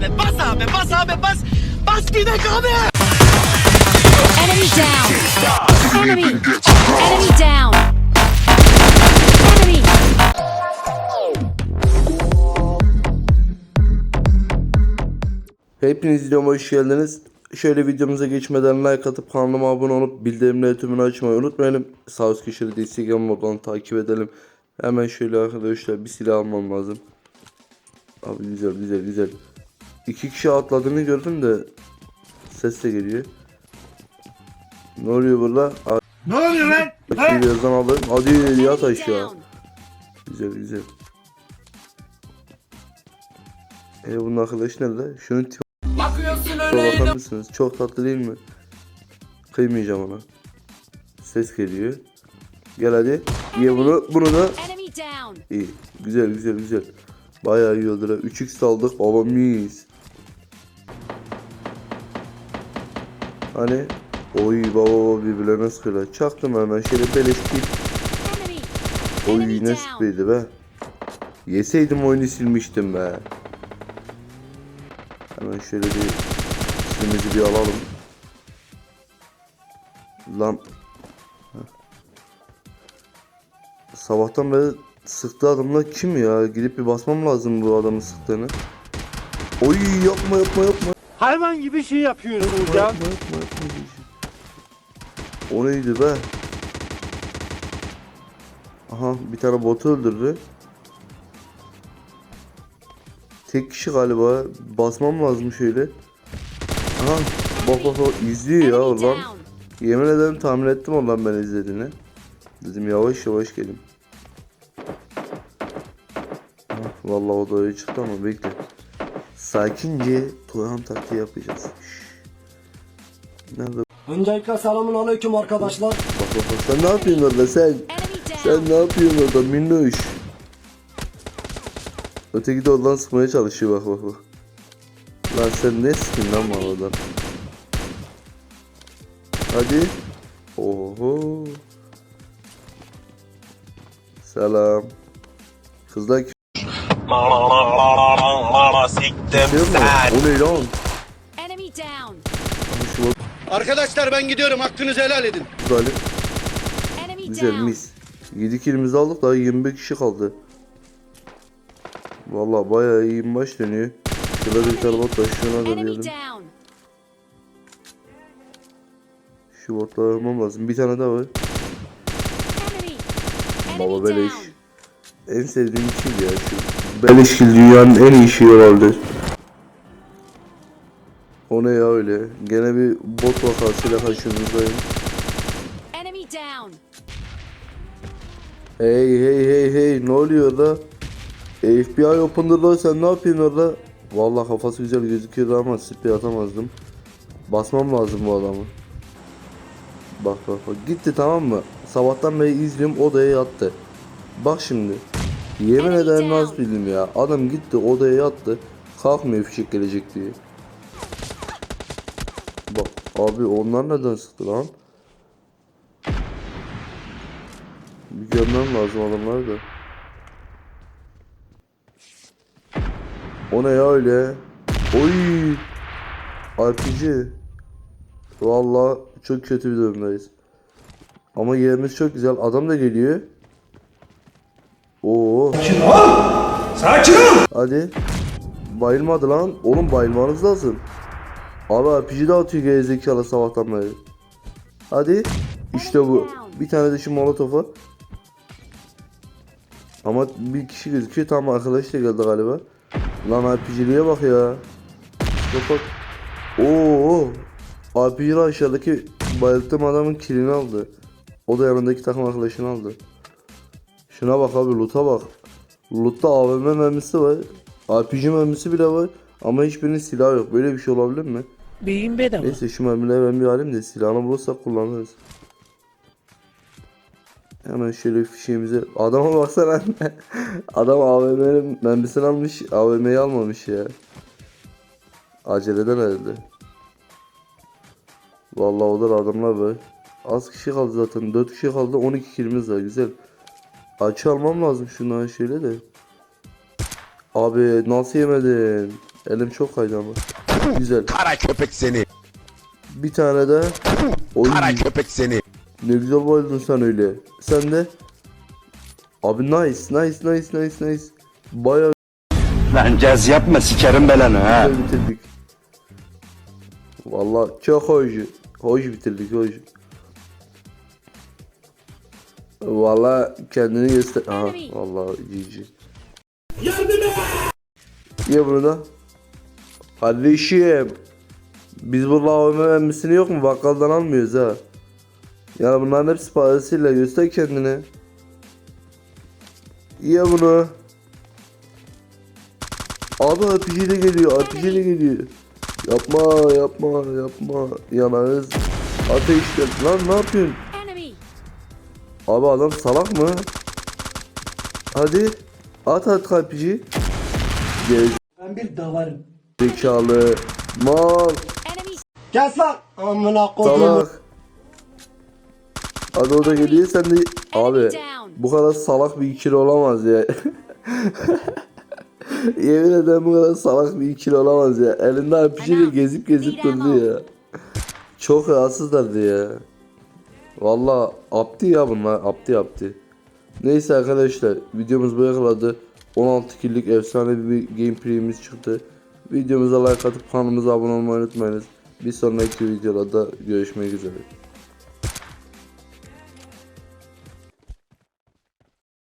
abi bas abi bas abi bas. Bas gidek abi. Enemy down. Enemy. Enemy down. Enemy. Hepiniz videoma hoş geldiniz. Şöyle videomuza geçmeden like atıp kanalıma abone olup bildirimleri tümünü açmayı unutmayalım. Sağ üst köşede de Instagram modunu takip edelim. Hemen şöyle arkadaşlar bir silah almam lazım. Abi güzel güzel güzel. İki kişi atladığını gördüm de ses de geliyor. Ne oluyor burada? Ne oluyor lan? Abi birazdan alayım. Hadi yat aşağı. Güzel güzel. E bunun arkadaşı nerede? Şunun tipi bakar mısınız? Çok tatlı değil mi? Kıymayacağım ona. Ses geliyor. Gel hadi. Ye bunu. Bunu da. İyi. Güzel güzel güzel. Bayağı iyi oldu. ha. 3x aldık. Baba mis. Hani Oy baba baba birbirlerine sıkıyorlar. Çaktım hemen şöyle beleş. Enemy. Oy ne spreydi be. Yeseydim oyunu silmiştim be. Hemen şöyle bir silimizi bir alalım. Lan. Sabahtan beri sıktı adamlar kim ya? Gidip bir basmam lazım bu adamın sıktığını. Oy yapma yapma yapma. Hayvan gibi şey yapıyorsun hocam. Yapma yapma yapma. O neydi be? Aha bir tane botu öldürdü. Tek kişi galiba. Basmam lazım şöyle. Aha bak bak bak izliyor ya oradan. Yemin ederim tahmin ettim oradan ben izlediğini. Dedim yavaş yavaş gelin. Ah, Vallahi o da öyle çıktı ama bekle. Sakince Turan taktiği yapacağız. Nerede? Öncelikle selamun aleyküm arkadaşlar. Bak bak bak sen ne yapıyorsun orada sen? Sen ne yapıyorsun orada minnoş? Öteki de oradan sıkmaya çalışıyor bak bak bak. Lan sen ne sıkın lan bana oradan? Hadi. Oho. Selam. Kızlar Siktim diyor mu? O ne lan? Enemy down. Arkadaşlar ben gidiyorum. Hakkınızı helal edin. Enemy Güzel down. mis. 7 kilimizi aldık daha 21 kişi kaldı. Vallahi bayağı iyi bir maç dönüyor. Şurada bir tane bot var şuna da Enemy diyelim. down. Şu botları almam lazım. Bir tane daha var. Enemy. Baba beleş. down. En sevdiğim kill ya şu. Beleş kill dünyanın en iyi şeyi olabilir. O ne ya öyle? Gene bir bot vakasıyla karşınızdayım. Enemy down. Hey hey hey hey ne oluyor da? FBI open'da sen ne yapıyorsun orada? Vallahi kafası güzel gözüküyordu ama sprey atamazdım. Basmam lazım bu adamı. Bak bak bak gitti tamam mı? Sabahtan beri izliyorum odaya yattı. Bak şimdi. Yemin ederim nasıl bildim ya. Adam gitti odaya yattı. Kalkmıyor fişek gelecek diye. Bak abi onlar neden sıktı lan? Bir görmem lazım adamları da. O ne ya öyle? Oy! RPG. Vallahi çok kötü bir durumdayız. Ama yerimiz çok güzel. Adam da geliyor. Oo. Sakin ol! Sakin ol! Hadi. Bayılmadı lan. Oğlum bayılmanız lazım. Abi RPG de atıyor gerizekalı sabahtan beri. Hadi. İşte bu. Bir tane de şu molotofa. Ama bir kişi gözüküyor. Tam arkadaş da geldi galiba. Lan RPG'liye bak ya. Bak. Oo. RPG aşağıdaki bayılttığım adamın kilini aldı. O da yanındaki takım arkadaşını aldı. Şuna bak abi loot'a bak. Loot'ta AVM mermisi var. RPG mermisi bile var. Ama hiçbirinin silahı yok. Böyle bir şey olabilir mi? Beyin bedava. Neyse şu mermileri ben bir alayım da silahını bulursak kullanırız. Hemen şöyle fişeğimize... Adama baksana. Adam AVM'nin mermisini almış. AVM'yi almamış ya. Aceleden herhalde. Vallahi o da adamlar var. Az kişi kaldı zaten. 4 kişi kaldı. 12 kilimiz var. Güzel. Açı almam lazım şundan şöyle de. Abi nasıl yemedin? Elim çok kaydı ama. Güzel. Kara köpek seni. Bir tane de. Oy. Kara köpek seni. Ne güzel bayıldın sen öyle. Sen de. Abi nice nice nice nice nice. Bayağı Lan caz yapma sikerim belanı ha. güzel bitirdik. Valla çok hoş. Hoş bitirdik hoş. Valla kendini göster. Aha valla GG. Ye bunu da. Kardeşim. Biz bu lavabo emmisini yok mu? Bakkaldan almıyoruz ha. Yani bunların hepsi parasıyla göster kendini. Ye bunu. Abi RPG de geliyor, RPG de geliyor. Yapma, yapma, yapma. Yanarız. Ateşle. Lan ne yapıyorsun? Abi adam salak mı? Hadi. At at RPG. Ben bir davarım. Gerizekalı. Mal. Kes lan. Amına koyayım. Salak. Hadi o da geliyor sen de abi bu kadar salak bir ikili olamaz ya. Yemin ederim bu kadar salak bir ikili olamaz ya. Elinde Ana, gezip gezip durdu ya. Çok rahatsızlardı ya. Valla apti ya bunlar apti apti. Neyse arkadaşlar videomuz buraya kadardı. 16 killik efsane bir gameplay'imiz çıktı. Videomuza like atıp kanalımıza abone olmayı unutmayınız. Bir sonraki videolarda görüşmek üzere.